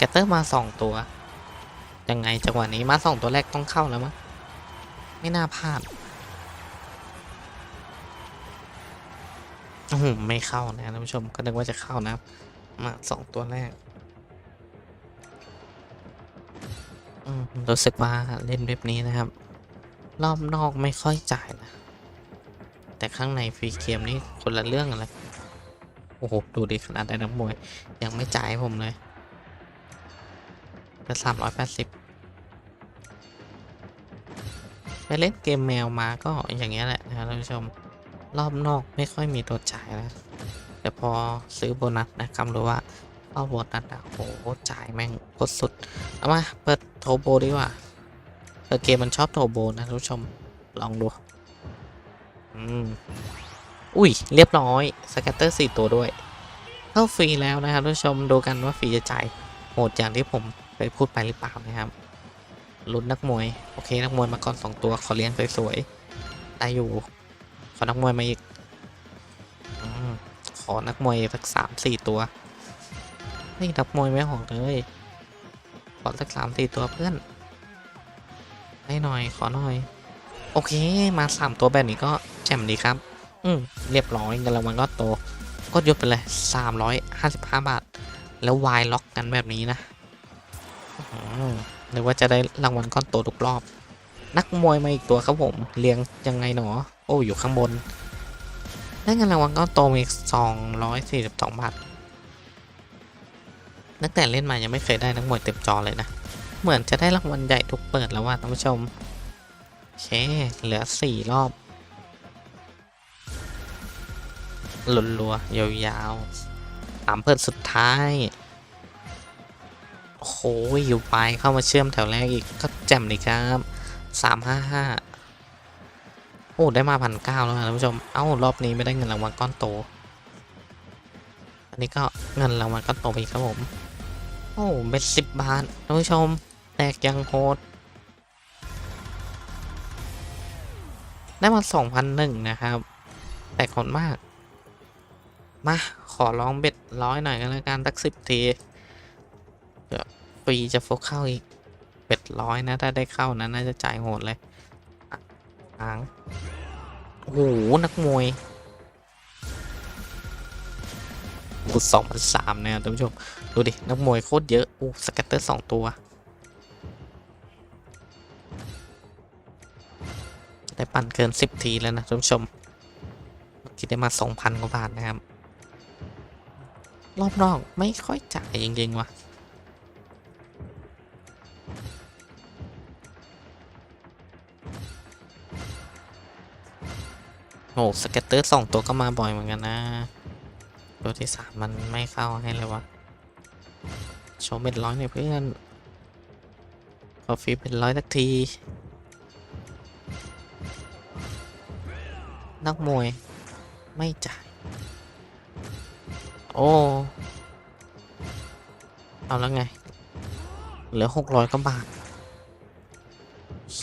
เกตเตอร์มาสองตัว ยังไงจังหวะนี้มาสองตัวแรกต้องเข้าแล้วมั้งไม่น่าพลาดโอ้โหไม่เข้านะท่านผู้ชมก็นึกว่าจะเข้านะ มาสองตัวแรกอืมรู้สึกว่าเล่นเว็บนี้นะครับ รอบนอกไม่ค่อยจ่ายนะ แต่ข้างในฟรีเกมนี่คนละเรื่องอะไร โอ้โห ดูดิขนาดได้นักมวย ยังไม่จ่ายผมเลย เป็นสามร้อยแปดสิบไปเล่นเกมแมวมาก็อย่างเงี้ยแหละนะครับท่านผู้ชม รอบนอกไม่ค่อยมีตัวจ่ายนะแต่พอซื้อโบนัสนะครับหรือว่าเอาโบนัสอะโหจ่ายแม่งโคตรสุด เอามาเปิดโทโบดีกว่าเออเกมมันชอบโทโบนะท่านผู้ชมลองดูอืมอุ้ย เรียบร้อยสแกตเตอร์สี่ตัวด้วย เข้าฟรีแล้วนะครับท่านผู้ชมดูกันว่าฟรีจะจ่ายโหดอย่างที่ผม เคยพูดไปหรือเปล่านะครับลุ้นนักมวย โอเค นักมวยมาก่อนสองตัวขอเลี้ยงสวยๆได้อยู่ ขอนักมวยมาอีกอขอนักมวยสักสามสี่ตัวเฮ้ยนักมวยไม่หอกเลยขอสักสามสี่ตัวเพื่อนให้หน่อยขอหน่อย โอเคมาสามตัวแบบนี้ก็แจ่มดีครับ อืมเรียบร้อยเงินรางวัลก็โต ก็ยกไปเลยสามร้อยห้าสิบห้าบาท แล้ววายล็อกกันแบบนี้นะ หรือว่าจะได้รางวัลก้อนโตทุกรอบ นักมวยมาอีกตัวครับผมเรียงยังไงหนอ โอ้อยู่ข้างบนได้เงินรางวัลก้อนโตมาอีกสองร้อยสี่สิบสองบาทตั้งแต่เล่นมายังไม่เคยได้นักมวยเต็มจอเลยนะ เหมือนจะได้รางวัลใหญ่ทุกเปิดแล้วว่าท่านผู้ชมโอเคเหลือสี่รอบลุลัวยาวๆสามเปิดสุดท้าย โอ้โหอยู่ไปเข้ามาเชื่อมแถวแรกอีกก็แจ่มเลยครับสามห้าห้าโอ้ ได้มาพันเก้าแล้วนะท่านผู้ชม เอ้า รอบนี้ไม่ได้เงินรางวัลก้อนโต อันนี้ก็เงินรางวัลก้อนโตไปครับผม โอ้เบ็ดสิบบาทท่านผู้ชมแตกยังโหดได้มาสองพันหนึ่งนะครับ แตกโหดมาก มา ขอร้องเบ็ดร้อยหน่อยกันแล้วกันสักสิบที รีจะโฟกเข้าอีกเบ็ดร้อยนะ ถ้าได้เข้านะน่าจะจ่ายโหดเลยอะหางโอ้โห นักมวยบุดสองพันสามนะท่านผู้ชม ดูดิ นักมวยโคตรเยอะ อู้สแกตเตอร์สองตัว ได้ปั่นเกินสิบทีแล้วนะท่านผู้ชมเมื่อกี้ได้มาสองพันกว่าบาทนะครับ รอบนอกไม่ค่อยจ่ายจริงๆว่ะ โอ้สเก็ตเตอร์สองตัวก็มาบ่อยเหมือนกันนะ ตัวที่สามมันไม่เข้าให้เลยวะโชว์เป็นร้อยเนี่ยเพื่อนขอฟีเป็นร้อยสักที นักมวยไม่จ่าย โอ้ เอาแล้วไง เหลือหกร้อยกว่าบาท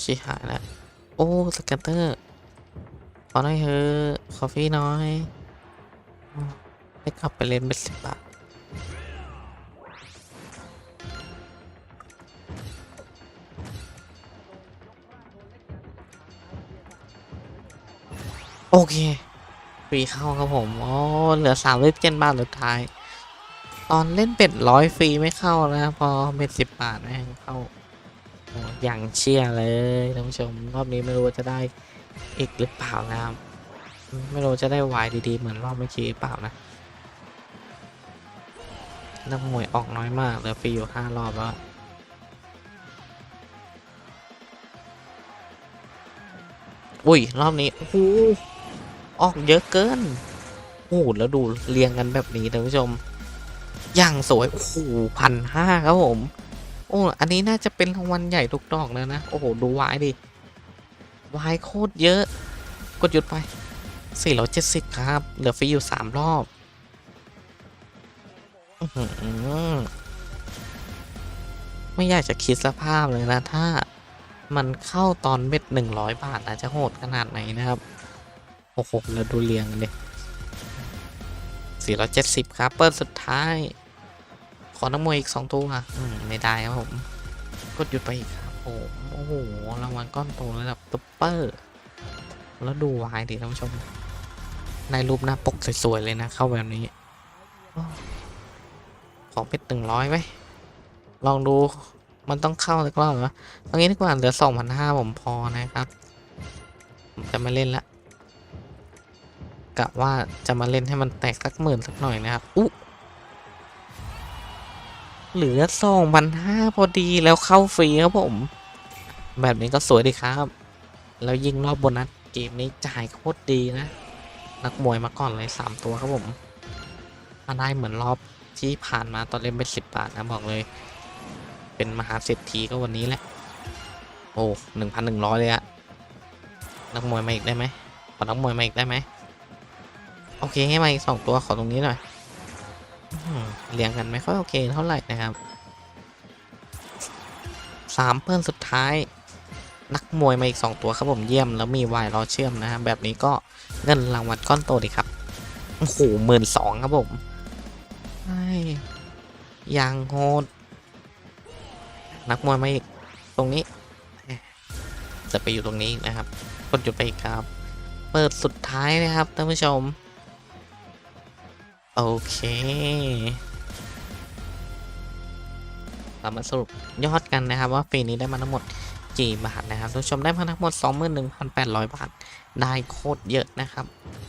ชิหายแล้ว โอ้ สแกตเตอร์ อหน่อยเถอะขอฟรีหน้อยอืมให้กลับไปเล่นเป็นสิบบาทโอเคฟรีเข้าครับผมอ๋อเหลือสามสิบเจ็ดบาทสุดท้าย ตอนเล่นเป็ดร้อยฟรีไม่เข้านะ พอเป็นสิบบาทแม่งเข้าโอ้อย่างเชี่ยเลยท่านผู้ชม รอบนี้ไม่รู้ว่าจะได้ อีกหรือเปล่านะครับ ไม่รู้จะได้วายดีๆ เหมือนรอบเมื่อกี้หรือเปล่านะนักมวยออกน้อยมากเหลือฟรีอยู่ห้ารอบแล้วอุ้ย รอบนี้โอ้โหออกเยอะเกินโอ้โหแล้วดูเรียงกันแบบนี้ท่านผู้ชม อย่างสวย โอ้โหพันห้าครับผม โอ้ อันนี้น่าจะเป็นรางวัลใหญ่ทุกดอกแล้วนะ โอ้โห ดูวายดิ วายโคตรเยอะ กดหยุดไป470ครับ เหลือฟรีอยู่ 3 รอบอไม่อยากจะคิดสภาพเลยนะ ถ้ามันเข้าตอนเบ็ด 100 บาทนะจะโหดขนาดไหนนะครับโอ้โหแล้วดูเรียงกันดิ470 ครับ เปิดสุดท้าย ขอน้ำมวยอีกสองตัวอืมไม่ได้ครับผม กดหยุดไปอีกครับ ผมโอ้โหรางวัลก้อนโตระดับซุปเปอร์ แล้วดูวายดิท่านผู้ชมในรูปหน้าปกสวยๆเลยนะ เข้าแบบนี้โอ้ขอเป็นหนึ่งร้อยไหมลองดูมันต้องเข้าสักรอบเหรอเอางี้ดีกว่าเหลือสองพันห้าผมพอนะครับ ผมจะมาเล่นละกะว่าจะมาเล่นให้มันแตกสักหมื่นสักหน่อยนะครับอุ๊เหลือสองพันห้าพอดีแล้วเข้าฟรีครับผม แบบนี้ก็สวยดีครับ แล้วยิงรอบโบนัสเกมนี้จ่ายโคตรดีนะ นักมวยมาก่อนเลยสามตัวครับผมมาได้เหมือนรอบที่ผ่านมาตอนเล่นเป็นสิบบาทนะบอกเลย เป็นมหาเศรษฐีก็วันนี้แหละ โอ้หนึ่งพันหนึ่งร้อยเลยอะนักมวยมาอีกได้ไหมขอนักมวยมาอีกได้ไหมโอเคให้มาอีกสองตัวขอตรงนี้หน่อยอื้อหือเรียงกันไม่ค่อยโอเคเท่าไหร่นะครับสามเพื่อนสุดท้าย นักมวยมาอีก 2 ตัวครับผมเยี่ยมแล้วมีวายรอเชื่อมนะฮะแบบนี้ก็เงินรางวัลก้อนโตดีครับโอ้โหหมื่นสองครับผมไอ้ยังโหดนักมวยมาอีกตรงนี้ จะไปอยู่ตรงนี้นะครับกดหยุดไปครับ เปิดสุดท้ายนะครับท่านผู้ชม โอเคเรามาสรุปยอดกันนะครับว่าปีนี้ได้มาทั้งหมด บาทนะครับทุกผู้ชมได้มาทั้งหมด 21,800 บาท ได้โคตรเยอะนะครับ